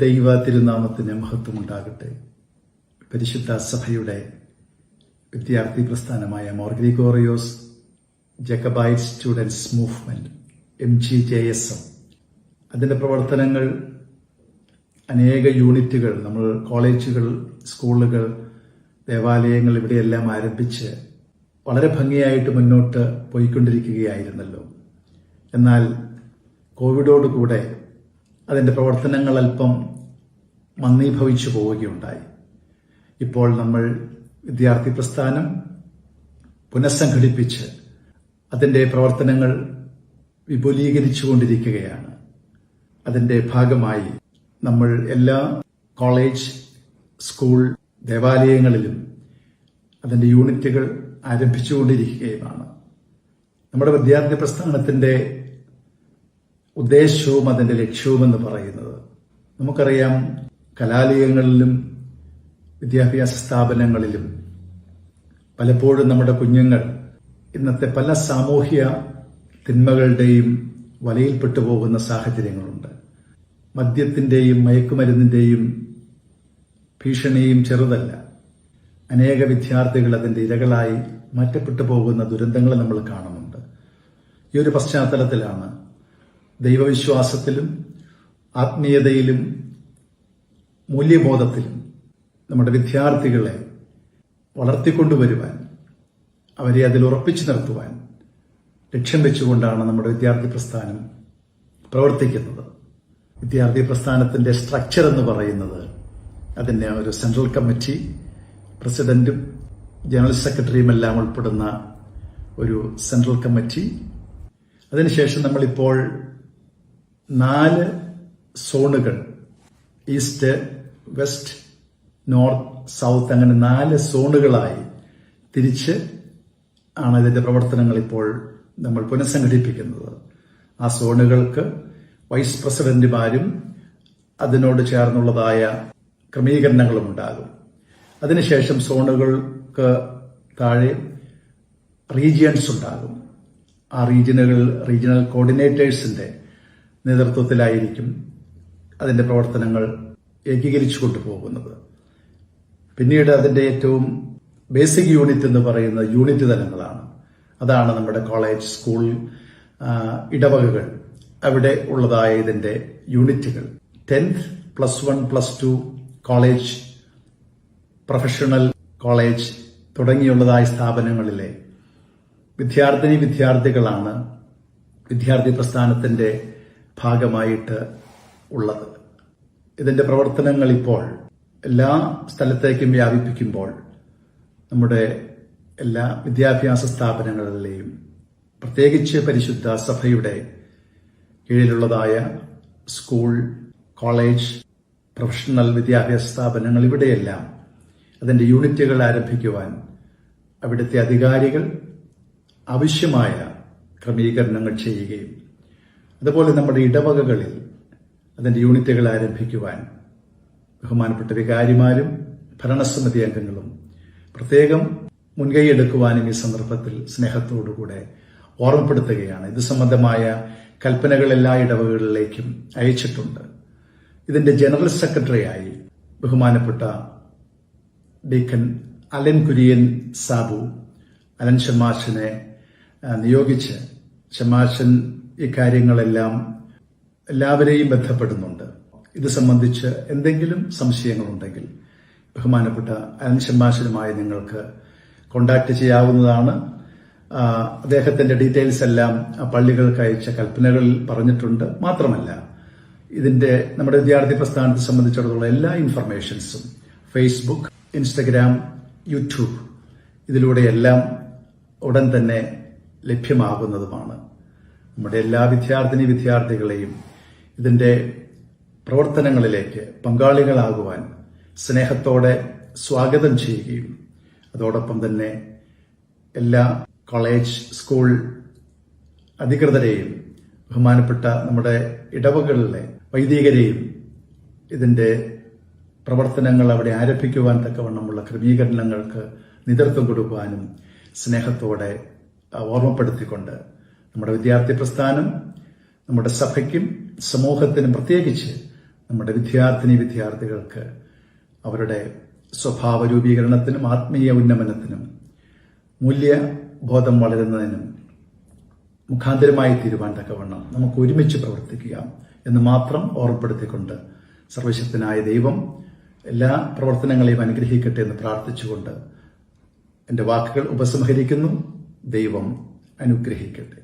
ദൈവ തിരുനാമത്തിന് മഹത്വമുണ്ടാകട്ടെ. പരിശുദ്ധ സഭയുടെ വിദ്യാർത്ഥി പ്രസ്ഥാനമായ Mor Gregorios Jacobite students movement M G J S M. അതിന്റെ പ്രവർത്തനങ്ങൾ അനേക യൂണിറ്റുകൾ നമ്മൾ കോളേജുകൾ സ്കൂളുകൾ ദേവാലയങ്ങൾ ഇവിടെയെല്ലാം ആരംഭിച്ച് വളരെ ഭംഗിയായിട്ട് മുന്നോട്ട് പോയിക്കൊണ്ടിരിക്കുകയായിരുന്നല്ലോ. എന്നാൽ കോവിഡോടുകൂടെ അതിന്റെ പ്രവർത്തനങ്ങൾ അല്പം മന്ദീഭവിച്ചു പോവുകയുണ്ടായി. ഇപ്പോൾ നമ്മൾ വിദ്യാർത്ഥി പ്രസ്ഥാനം പുനഃസംഘടിപ്പിച്ച് അതിന്റെ പ്രവർത്തനങ്ങൾ വിപുലീകരിച്ചു കൊണ്ടിരിക്കുകയാണ് അതിന്റെ ഭാഗമായി നമ്മൾ എല്ലാ കോളേജ് സ്കൂൾ ദേവാലയങ്ങളിലും അതിന്റെ യൂണിറ്റുകൾ ആരംഭിച്ചുകൊണ്ടിരിക്കുകയുമാണ്. നമ്മുടെ വിദ്യാർത്ഥി പ്രസ്ഥാനത്തിന്റെ ഉദ്ദേശവും അതിന്റെ ലക്ഷ്യവും എന്ന് പറയുന്നത്. നമുക്കറിയാം കലാലയങ്ങളിലും വിദ്യാഭ്യാസ സ്ഥാപനങ്ങളിലും പലപ്പോഴും നമ്മുടെ കുഞ്ഞുങ്ങൾ ഇന്നത്തെ പല സാമൂഹ്യ തിന്മകളുടെയും വലയിൽപ്പെട്ടു പോകുന്ന സാഹചര്യങ്ങളുണ്ട്. മദ്യത്തിന്റെയും മയക്കുമരുന്നിന്റെയും ഭീഷണിയും ചെറുതല്ല. അനേക വിദ്യാർത്ഥികൾ അതിന്റെ ഇരകളായി മാറ്റപ്പെട്ടു പോകുന്ന ദുരന്തങ്ങൾ നമ്മൾ കാണുന്നുണ്ട്. ഈ ഒരു പശ്ചാത്തലത്തിലാണ് ദൈവവിശ്വാസത്തിലും ആത്മീയതയിലും മൂല്യബോധത്തിലും നമ്മുടെ വിദ്യാർത്ഥികളെ വളർത്തിക്കൊണ്ടുവരുവാൻ അവരെ അതിൽ ഉറപ്പിച്ചു നിർത്തുവാൻ ലക്ഷ്യം വെച്ചുകൊണ്ടാണ് നമ്മുടെ വിദ്യാർത്ഥി പ്രസ്ഥാനം പ്രവർത്തിക്കുന്നത്. വിദ്യാർത്ഥി പ്രസ്ഥാനത്തിന്റെ സ്ട്രക്ചർ എന്ന് പറയുന്നത് അതിന് ഒരു സെൻട്രൽ കമ്മിറ്റി പ്രസിഡന്റും ജനറൽ സെക്രട്ടറിയും എല്ലാം ഉൾപ്പെടുന്ന ഒരു സെൻട്രൽ കമ്മിറ്റി അതിനുശേഷം നമ്മളിപ്പോൾ നാല് സോണുകൾ ഈസ്റ്റ് വെസ്റ്റ് നോർത്ത് സൗത്ത് അങ്ങനെ നാല് സോണുകളായി തിരിച്ച് ആണ് ഇതിന്റെ പ്രവർത്തനങ്ങൾ ഇപ്പോൾ നമ്മൾ പുനഃസംഘടിപ്പിക്കുന്നത്. ആ സോണുകൾക്ക് വൈസ് പ്രസിഡന്റുമാരും അതിനോട് ചേർന്നുള്ളതായ ക്രമീകരണങ്ങളും ഉണ്ടാകും. അതിനുശേഷം സോണുകൾക്ക് താഴെ റീജിയൻസ് ഉണ്ടാകും. ആ റീജിയനുകൾ റീജിയണൽ കോർഡിനേറ്റേഴ്സിന്റെ നേതൃത്വത്തിലായിരിക്കും അതിന്റെ പ്രവർത്തനങ്ങൾ ഏകീകരിച്ചു കൊണ്ടുപോകുന്നത്. പിന്നീട് അതിന്റെ ഏറ്റവും ബേസിക് യൂണിറ്റ് എന്ന് പറയുന്ന യൂണിറ്റ് തലങ്ങളാണ്. അതാണ് നമ്മുടെ കോളേജ് സ്കൂൾ ഇടവകകൾ. അവിടെ ഉള്ളതായ ഇതിന്റെ യൂണിറ്റുകൾ. Tenth plus one plus two college professional college തുടങ്ങിയുള്ളതായ സ്ഥാപനങ്ങളിലെ വിദ്യാർത്ഥിനി വിദ്യാർത്ഥികളാണ് വിദ്യാർത്ഥി പ്രസ്ഥാനത്തിന്റെ ഭാഗമായിട്ട് ഉള്ളത്. ഇതിന്റെ പ്രവർത്തനങ്ങൾ ഇപ്പോൾ എല്ലാ സ്ഥലത്തേക്കും വ്യാപിപ്പിക്കുമ്പോൾ നമ്മുടെ എല്ലാ വിദ്യാഭ്യാസ സ്ഥാപനങ്ങളിലെയും പ്രത്യേകിച്ച് പരിശുദ്ധ സഭയുടെ കീഴിലുള്ളതായ സ്കൂൾ കോളേജ് പ്രൊഫഷണൽ വിദ്യാഭ്യാസ സ്ഥാപനങ്ങൾ ഇവിടെയെല്ലാം അതിന്റെ യൂണിറ്റുകൾ ആരംഭിക്കുവാൻ അവിടുത്തെ അധികാരികൾ ആവശ്യമായ ക്രമീകരണങ്ങൾ ചെയ്യുകയും അതുപോലെ നമ്മുടെ ഇടവകകളിൽ അതിന്റെ യൂണിറ്റുകൾ ആരംഭിക്കുവാൻ ബഹുമാനപ്പെട്ട വികാരിമാരും ഭരണസമിതി അംഗങ്ങളും പ്രത്യേകം മുൻകൈയെടുക്കുവാനും ഈ സന്ദർഭത്തിൽ സ്നേഹത്തോടുകൂടെ ഓർമ്മപ്പെടുത്തുകയാണ്. ഇത് സംബന്ധമായ കൽപ്പനകൾ എല്ലാ ഇടവകളിലേക്കും അയച്ചിട്ടുണ്ട്. ഇതിന്റെ ജനറൽ സെക്രട്ടറിയായി ബഹുമാനപ്പെട്ട deacon Alan Kurian Sabu Alan ഷമാഷിനെ നിയോഗിച്ച് ഷമാഷൻ ഇക്കാര്യങ്ങളെല്ലാം എല്ലാവരെയും ബന്ധപ്പെടുന്നുണ്ട്. ഇത് സംബന്ധിച്ച് എന്തെങ്കിലും സംശയങ്ങളുണ്ടെങ്കിൽ ബഹുമാനപ്പെട്ട അലൻ ഷമാഷിനുമായി നിങ്ങൾക്ക് കോണ്ടാക്ട് ചെയ്യാവുന്നതാണ്. അദ്ദേഹത്തിന്റെ ഡീറ്റെയിൽസ് എല്ലാം പള്ളികൾക്ക് അയച്ച കൽപ്പനകളിൽ പറഞ്ഞിട്ടുണ്ട്. മാത്രമല്ല ഇതിന്റെ നമ്മുടെ വിദ്യാർത്ഥി പ്രസ്ഥാനത്തെ സംബന്ധിച്ചിടത്തോളം എല്ലാ ഇൻഫർമേഷൻസും ഫേസ്ബുക്ക് ഇൻസ്റ്റഗ്രാം യൂട്യൂബ് ഇതിലൂടെയെല്ലാം ഉടൻ തന്നെ ലഭ്യമാകുന്നതുമാണ്. നമ്മുടെ എല്ലാ വിദ്യാർത്ഥിനി വിദ്യാർത്ഥികളെയും ഇതിന്റെ പ്രവർത്തനങ്ങളിലേക്ക് പങ്കാളികളാകുവാൻ സ്നേഹത്തോടെ സ്വാഗതം ചെയ്യുകയും അതോടൊപ്പം തന്നെ എല്ലാ കോളേജ് സ്കൂൾ അധികൃതരെയും ബഹുമാനപ്പെട്ട നമ്മുടെ ഇടവകളിലെ വൈദികരെയും ഇതിന്റെ പ്രവർത്തനങ്ങൾ അവിടെ ആരംഭിക്കുവാൻ തക്കവണ്ണമുള്ള ക്രമീകരണങ്ങൾക്ക് നേതൃത്വം കൊടുക്കുവാനും സ്നേഹത്തോടെ ഓർമ്മപ്പെടുത്തിക്കൊണ്ട് നമ്മുടെ വിദ്യാർത്ഥി പ്രസ്ഥാനം നമ്മുടെ സഭയ്ക്കും സമൂഹത്തിനും പ്രത്യേകിച്ച് നമ്മുടെ വിദ്യാർത്ഥിനി വിദ്യാർത്ഥികൾക്ക് അവരുടെ സ്വഭാവ രൂപീകരണത്തിനും ആത്മീയ ഉന്നമനത്തിനും മൂല്യബോധം വളരുന്നതിനും മുഖാന്തരമായി തീരുവാൻ തക്കവണ്ണം നമുക്ക് ഒരുമിച്ച് പ്രവർത്തിക്കുക എന്ന് മാത്രം ഓർമ്മപ്പെടുത്തിക്കൊണ്ട് സർവശക്തനായ ദൈവം എല്ലാ പ്രവർത്തനങ്ങളെയും അനുഗ്രഹിക്കട്ടെ എന്ന് പ്രാർത്ഥിച്ചുകൊണ്ട് എന്റെ വാക്കുകൾ ഉപസംഹരിക്കുന്നു. ദൈവം അനുഗ്രഹിക്കട്ടെ.